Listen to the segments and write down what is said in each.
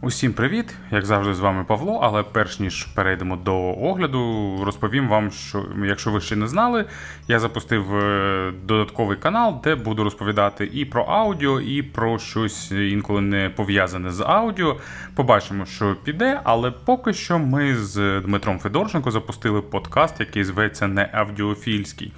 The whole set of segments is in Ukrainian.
Усім привіт! Як завжди, з вами Павло. Але перш ніж перейдемо до огляду, розповім вам, що якщо ви ще не знали, я запустив е, додатковий канал, де буду розповідати і про аудіо, і про щось інколи не пов'язане з аудіо. Побачимо, що піде, але поки що ми з Дмитром Федорченко запустили подкаст, який зветься Не Авдіофільський.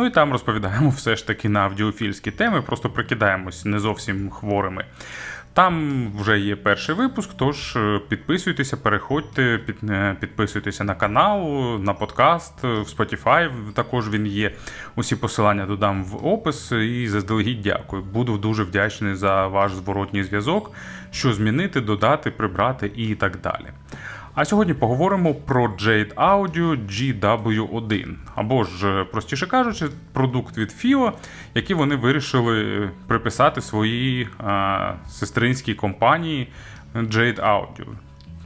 Ну і там розповідаємо все ж таки на авдіофільські теми, просто прикидаємось не зовсім хворими. Там вже є перший випуск, тож е, підписуйтеся, переходьте, під, е, підписуйтеся на канал, на подкаст, е, в Spotify також він є. Усі посилання додам в опис і заздалегідь дякую. Буду дуже вдячний за ваш зворотній зв'язок, що змінити, додати, прибрати і так далі. А сьогодні поговоримо про Jade Audio GW1, або ж, простіше кажучи, продукт від FIO, який вони вирішили приписати своїй а, сестринській компанії Jade Audio.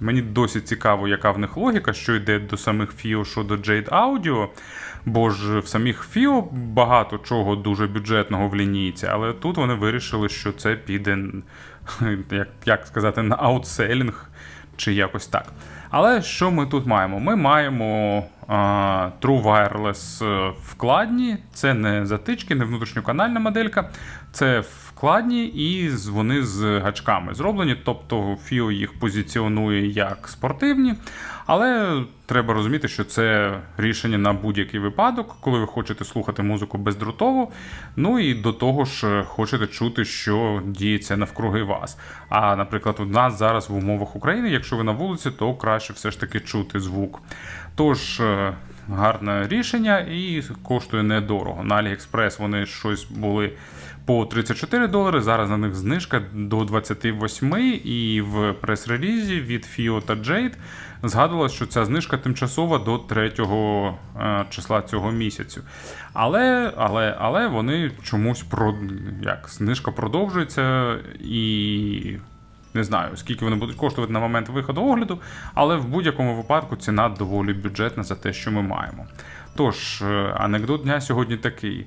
Мені досить цікаво, яка в них логіка, що йде до самих FIO щодо Jade Audio, бо ж в самих FIO багато чого дуже бюджетного в лінійці, але тут вони вирішили, що це піде, як, як сказати, на аутселінг чи якось так. Але що ми тут маємо? Ми маємо а, True Wireless е, вкладні, це не затички, не внутрішньоканальна моделька, це вкладні і вони з гачками зроблені. Тобто FIO їх позиціонує як спортивні, але треба розуміти, що це рішення на будь-який випадок, коли ви хочете слухати музику бездротово. Ну і до того ж е, хочете чути, що діється навкруги вас. А, наприклад, у нас зараз в умовах України, якщо ви на вулиці, то краще все ж таки чути звук. Тож. е, Гарне рішення і коштує недорого. На AliExpress вони щось були по 34 долари. Зараз на них знижка до 28, і в прес-релізі від FIO та Jade згадувалось, що ця знижка тимчасова до 3 е, числа цього місяцю. Але, але, але вони чомусь про як знижка продовжується і. Не знаю, скільки вони будуть коштувати на момент виходу огляду, але в будь-якому випадку ціна доволі бюджетна за те, що ми маємо. Тож, е, анекдот дня сьогодні такий: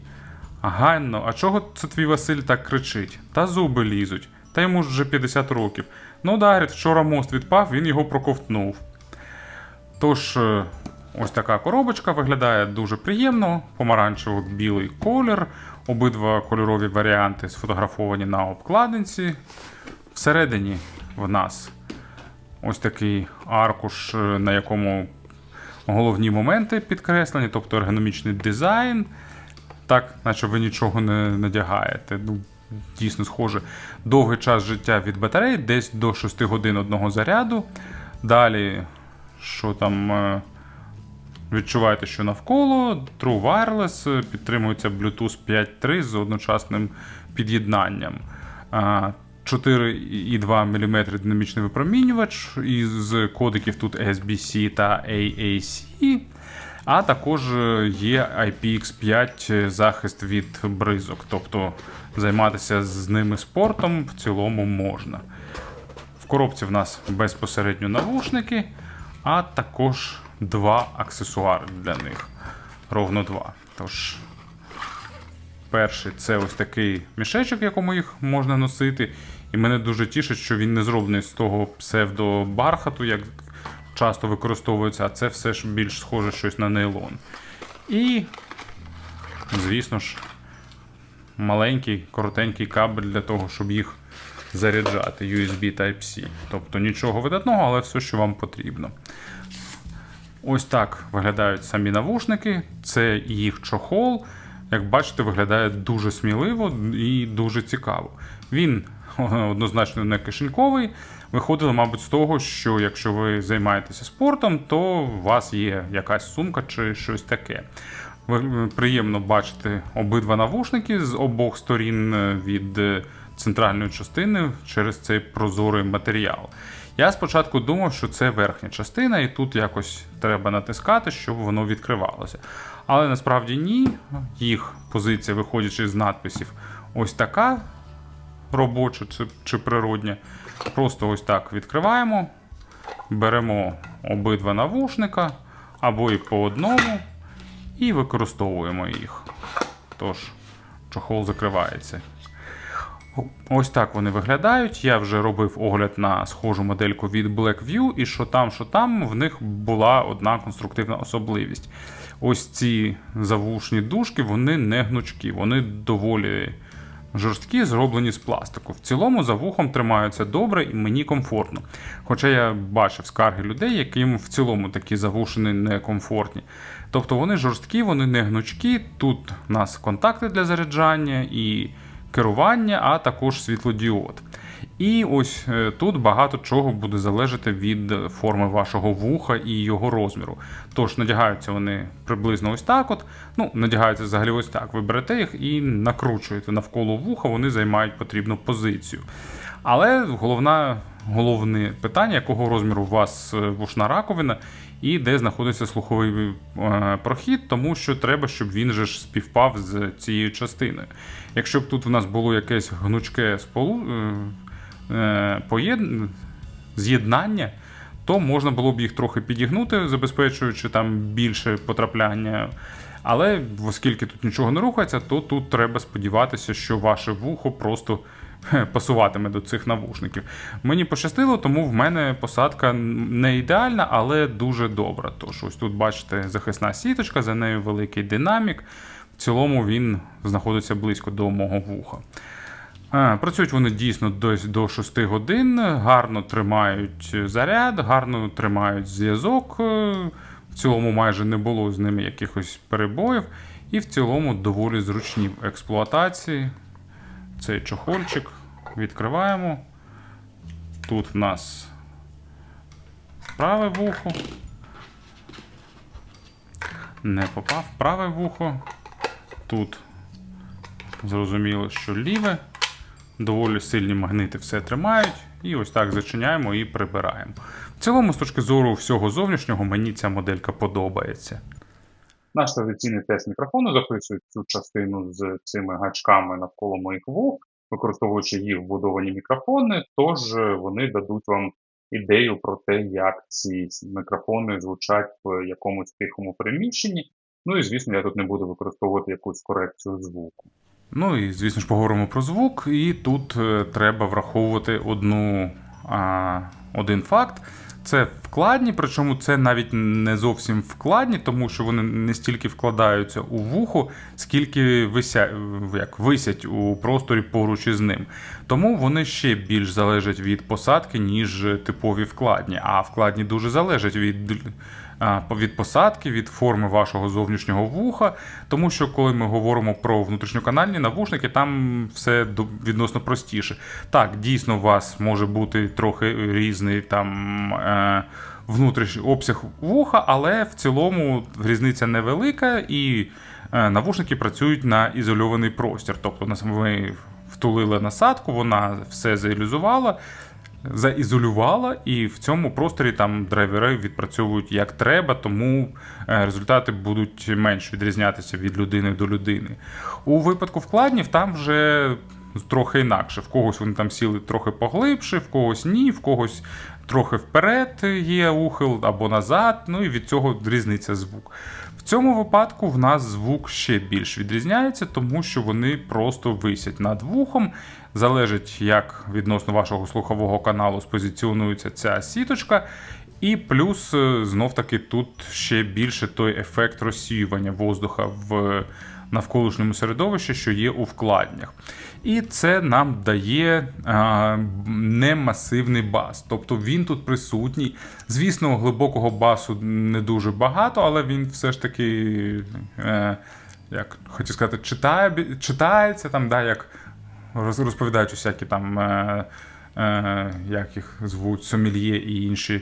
Ганно, а чого це твій Василь так кричить? Та зуби лізуть, та йому ж вже 50 років. Ну, да, вчора мост відпав, він його проковтнув. Тож, е, ось така коробочка виглядає дуже приємно, помаранчево-білий колір. Обидва кольорові варіанти сфотографовані на обкладинці. Всередині в нас ось такий аркуш, е, на якому головні моменти підкреслені, тобто ергономічний дизайн. Так, наче ви нічого не надягаєте. Ну, дійсно схоже. Довгий час життя від батареї, десь до 6 годин одного заряду. Далі, що там. е, Відчуваєте, що навколо True Wireless е, підтримується Bluetooth 5.3 з одночасним під'єднанням. 4,2 мм динамічний випромінювач, із кодиків тут SBC та AAC. А також е, є IPX5 захист від бризок, тобто займатися з ними спортом в цілому можна. В коробці в нас безпосередньо навушники, а також два аксесуари для них. Ровно два. Тож, перший це ось такий мішечок, в якому їх можна носити. І мене дуже тішить, що він не зроблений з того псевдобархату, як часто використовується, а це все ж більш схоже щось на нейлон. І, звісно ж, маленький, коротенький кабель для того, щоб їх заряджати USB Type-C. Тобто нічого видатного, але все, що вам потрібно. Ось так виглядають самі навушники. Це їх чохол. Як бачите, виглядає дуже сміливо і дуже цікаво. Він однозначно не кишеньковий. Виходило, мабуть, з того, що якщо ви займаєтеся спортом, то у вас є якась сумка чи щось таке. Приємно бачити обидва навушники з обох сторін е, від е, центральної частини через цей прозорий матеріал. Я спочатку думав, що це верхня частина, і тут якось треба натискати, щоб воно відкривалося. Але насправді ні. Їх позиція, виходячи з надписів, ось така робоча чи, природня. Просто ось так відкриваємо, беремо обидва навушника або і по одному, і використовуємо їх. Тож, чохол закривається. Ось так вони виглядають. Я вже робив огляд на схожу модельку від Blackview, і що там, що там, в них була одна конструктивна особливість. Ось ці завушні дужки, вони не гнучкі, вони доволі жорсткі, зроблені з пластику. В цілому за вухом тримаються добре і мені комфортно. Хоча я бачив скарги людей, яким в цілому такі завушини некомфортні. Тобто вони жорсткі, вони не гнучкі. Тут у нас контакти для заряджання і керування, а також світлодіод. І ось е, тут багато чого буде залежати від форми вашого вуха і його розміру. Тож надягаються вони приблизно ось так. От. Ну, надягаються взагалі ось так. Ви берете їх і накручуєте навколо вуха, вони займають потрібну позицію. Але головна, головне питання, якого розміру у вас е, вушна раковина і де знаходиться слуховий е, прохід, тому що треба, щоб він же ж співпав з цією частиною. Якщо б тут у нас було якесь гнучке сполу, з'єднання, то можна було б їх трохи підігнути, забезпечуючи там більше потрапляння. Але оскільки тут нічого не рухається, то тут треба сподіватися, що ваше вухо просто пасуватиме до цих навушників. Мені пощастило, тому в мене посадка не ідеальна, але дуже добра. Тож ось тут бачите захисна сіточка, за нею великий динамік. В цілому він знаходиться близько до мого вуха. Е, Працюють вони дійсно десь до 6 годин, гарно тримають заряд, гарно тримають зв'язок. е, В цілому майже не було з ними якихось перебоїв. І в цілому доволі зручні в експлуатації. Цей чохольчик відкриваємо. Тут в нас праве вухо. Не попав праве вухо. Тут зрозуміло, що ліве. Доволі сильні магнити все тримають. І ось так зачиняємо і прибираємо. В цілому, з точки зору всього зовнішнього, мені ця моделька подобається. Наш традиційний тест мікрофону записує цю частину з цими гачками навколо моїх вух, використовуючи їх вбудовані мікрофони, тож е, вони дадуть вам ідею про те, як ці мікрофони звучать в якомусь тихому приміщенні. Ну і звісно, я тут не буду використовувати якусь корекцію звуку. Ну і звісно ж поговоримо про звук, і тут е, треба враховувати одну, а, один факт. Це вкладні, причому це навіть не зовсім вкладні, тому що вони не стільки вкладаються у вухо, скільки вися, як, висять у просторі поруч із ним. Тому вони ще більш залежать від посадки, ніж типові вкладні. А вкладні дуже залежать від від посадки, від форми вашого зовнішнього вуха. Тому що, коли ми говоримо про внутрішньоканальні навушники, там все відносно простіше. Так, дійсно, у вас може бути трохи різний там. Е, Внутрішній обсяг вуха, але в цілому різниця невелика, і е, навушники працюють на ізольований простір. Тобто ми втулили насадку, вона все заілюзувала, заізолювала, і в цьому просторі там драйвери відпрацьовують як треба, тому е, результати будуть менш відрізнятися від людини до людини. У випадку вкладнів там вже трохи інакше. В когось вони там сіли трохи поглибше, в когось ні, в когось трохи вперед є ухил або назад, ну і від цього різниця звук. Цьому випадку в нас звук ще більш відрізняється, тому що вони просто висять над вухом. Залежить, як відносно вашого слухового каналу спозиціонується ця сіточка. І плюс, е, знов таки, тут ще більше той ефект розсіювання воздуха в навколишньому середовищі, що є у вкладнях. І це нам дає а, немасивний бас. Тобто він тут присутній. Звісно, глибокого басу не дуже багато, але він все ж таки, е, як хотів сказати, читає, читається там, да, як роз- розповідають усякі там, е, е, як їх звуть, сомельє і інші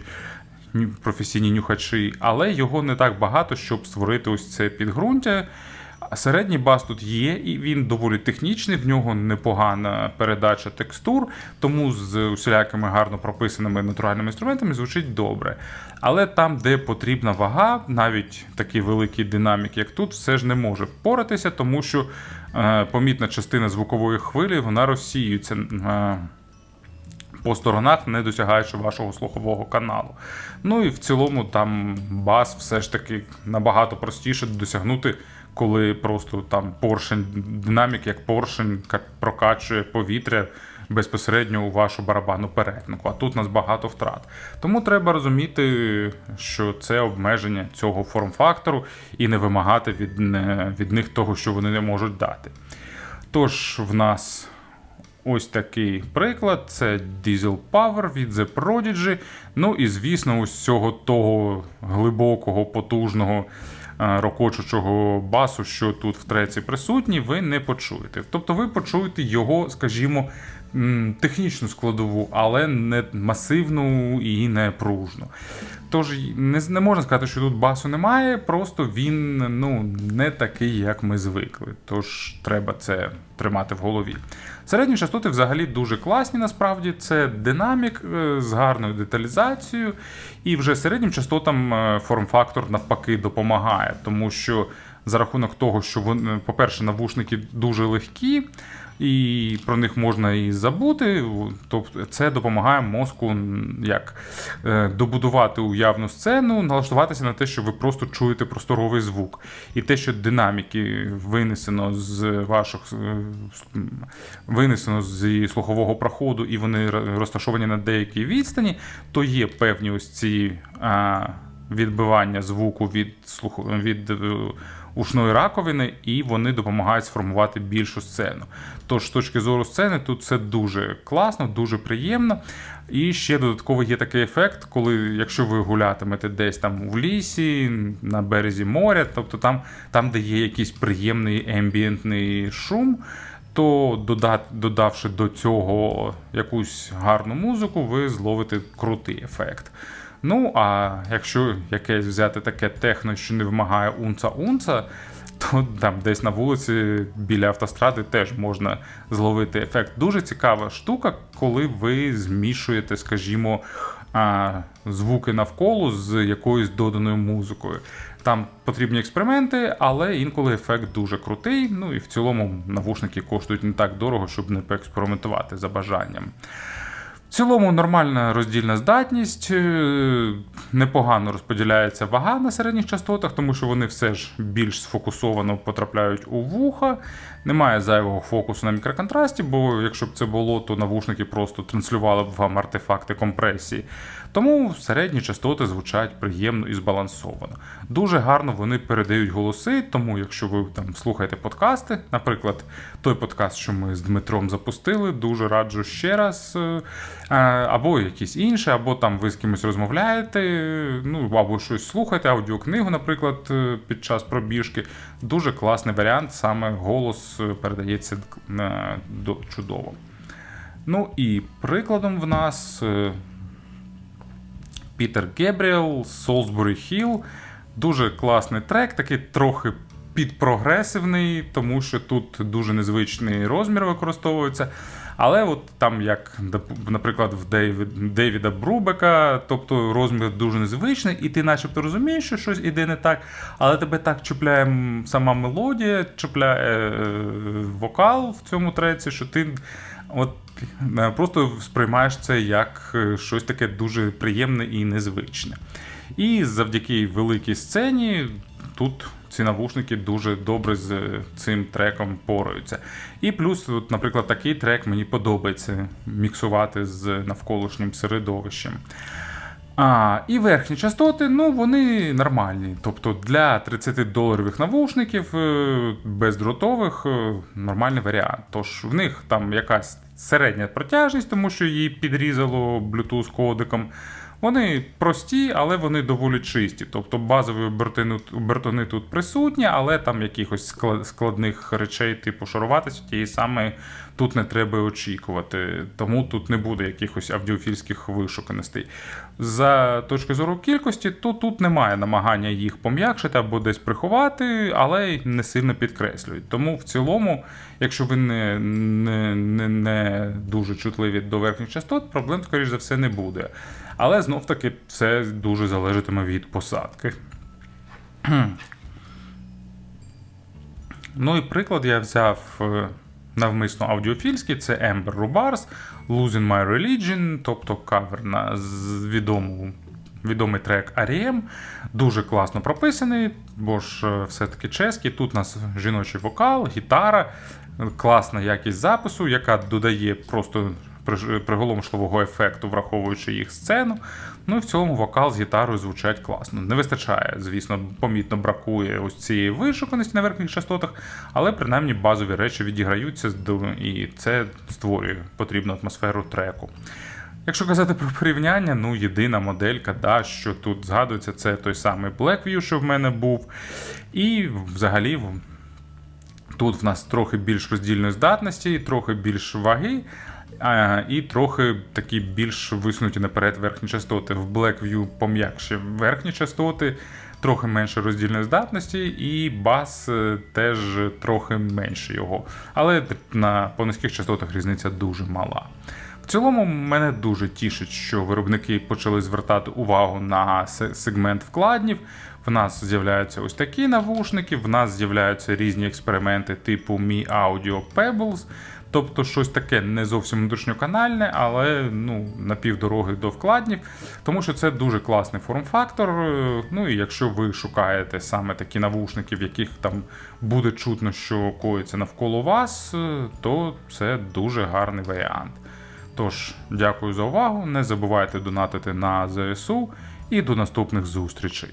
професійні нюхачі, але його не так багато, щоб створити ось це підґрунтя. Середній бас тут є, і він доволі технічний, в нього непогана передача текстур, тому з усілякими гарно прописаними натуральними інструментами звучить добре. Але там, де потрібна вага, навіть такий великий динамік, як тут, все ж не може впоратися, тому що е, помітна частина звукової хвилі вона розсіюється. Е, по сторонах, не досягаючи вашого слухового каналу. Ну і в цілому там бас все ж таки набагато простіше досягнути, коли просто там поршень, динамік як поршень ка- прокачує повітря безпосередньо у вашу барабанну перетинку. А тут у нас багато втрат. Тому треба розуміти, що це обмеження цього форм-фактору і не вимагати від, від них того, що вони не можуть дати. Тож в нас ось такий приклад: це Diesel Power від The Prodigy. Ну і звісно, ось цього того глибокого, потужного. Е, Рокочучого басу, що тут в треці присутній, ви не почуєте. Тобто ви почуєте його, скажімо, технічну складову, але не масивну і не пружну. Тож не, не можна сказати, що тут басу немає, просто він ну, не такий, як ми звикли. Тож треба це тримати в голові. Середні частоти взагалі дуже класні, насправді. Це динамік е, з гарною деталізацією, і вже середнім частотам е, форм-фактор навпаки допомагає, тому що за рахунок того, що вони, по-перше, навушники дуже легкі, і про них можна і забути. Тобто це допомагає мозку як е, добудувати уявну сцену, налаштуватися на те, що ви просто чуєте просторовий звук. І те, що динаміки винесено з ваших е, винесено зі слухового проходу, і вони ро- розташовані на деякій відстані, то є певні ось ці. Відбивання звуку від слуху від е, ушної раковини, і вони допомагають сформувати більшу сцену. Тож, з точки зору сцени, тут це дуже класно, дуже приємно. І ще додатково є такий ефект, коли якщо ви гулятимете десь там в лісі, на березі моря, тобто там, там де є якийсь приємний ембієнтний шум. То дода- додавши до цього якусь гарну музику, ви зловите крутий ефект. Ну, а якщо якесь взяти таке техно, що не вимагає унца-унца, то там десь на вулиці біля автостради теж можна зловити ефект. Дуже цікава штука, коли ви змішуєте, скажімо, звуки навколо з якоюсь доданою музикою. Там потрібні експерименти, але інколи ефект дуже крутий. Ну і в цілому навушники коштують не так дорого, щоб не поекспериментувати за бажанням. В цілому нормальна роздільна здатність, е, непогано розподіляється вага на середніх частотах, тому що вони все ж більш сфокусовано потрапляють у вуха. Немає зайвого фокусу на мікроконтрасті, бо якщо б це було, то навушники просто транслювали б вам артефакти компресії. Тому середні частоти звучать приємно і збалансовано. Дуже гарно вони передають голоси, тому якщо ви там слухаєте подкасти, наприклад, той подкаст, що ми з Дмитром запустили, дуже раджу ще раз. е, е, Або якісь інші, або там ви з кимось розмовляєте, ну або щось слухаєте, аудіокнигу, наприклад, е, під час пробіжки. Дуже класний варіант, саме голос передається до- чудово. Ну і прикладом в нас Пітер Гебріел, Солсбурі Хіл. Дуже класний трек, такий трохи підпрогресивний, тому що тут дуже незвичний розмір використовується. Але от там, як, наприклад, в Дейвід, Дейвіда Брубека, тобто розмір дуже незвичний, і ти начебто розумієш, що щось іде не так, але тебе так чіпляє сама мелодія, чіпляє е, вокал в цьому треці, що ти от е, просто сприймаєш це як е, щось таке дуже приємне і незвичне. І завдяки великій сцені тут ці навушники дуже добре з е, цим треком пораються. І плюс, тут, наприклад, такий трек мені подобається міксувати з навколишнім середовищем. А, і верхні частоти, ну вони нормальні. Тобто для 30 доларових навушників е, бездротових е, нормальний варіант. Тож в них там якась середня протяжність, тому що її підрізало Bluetooth кодиком. Вони прості, але вони доволі чисті. Тобто базові обертони тут присутні, але там якихось складних речей, типу шаруватися, тієї саме тут не треба очікувати. Тому тут не буде якихось аудіофільських вишуканостей. За точки зору кількості, то тут немає намагання їх пом'якшити або десь приховати, але не сильно підкреслюють. Тому в цілому, якщо ви не, не, не, не дуже чутливі до верхніх частот, проблем, скоріш за все, не буде. Але знов таки це дуже залежатиме від посадки. Ну і приклад я взяв е, навмисно аудіофільський, це Amber Rubars, Losing My Religion, тобто кавер на відому відомий трек R.E.M. Дуже класно прописаний, бо ж е, все-таки чеський. Тут у нас жіночий вокал, гітара, класна якість запису, яка додає просто приголомшливого ефекту, враховуючи їх сцену. Ну і в цілому вокал з гітарою звучать класно. Не вистачає, звісно, помітно бракує ось цієї вишуканості на верхніх частотах, але принаймні базові речі відіграються і це створює потрібну атмосферу треку. Якщо казати про порівняння, ну єдина моделька, да, що тут згадується, це той самий Blackview, що в мене був. І взагалі Тут в нас трохи більш роздільної здатності, трохи більш ваги, а, і трохи такі більш висунуті наперед верхні частоти. В Blackview пом'якші верхні частоти, трохи менше роздільної здатності, і бас е, теж трохи менше його. Але на по низьких частотах різниця дуже мала. В цілому мене дуже тішить, що виробники почали звертати увагу на сегмент вкладнів. В нас з'являються ось такі навушники, в нас з'являються різні експерименти типу Mi Audio Pebbles, тобто щось таке не зовсім внутрішньоканальне, але ну, на півдороги до вкладнів, тому що це дуже класний форм-фактор. е, Ну і якщо ви шукаєте саме такі навушники, в яких там буде чутно, що коїться навколо вас, е, то це дуже гарний варіант. Тож, дякую за увагу. Не забувайте донатити на ЗСУ і до наступних зустрічей.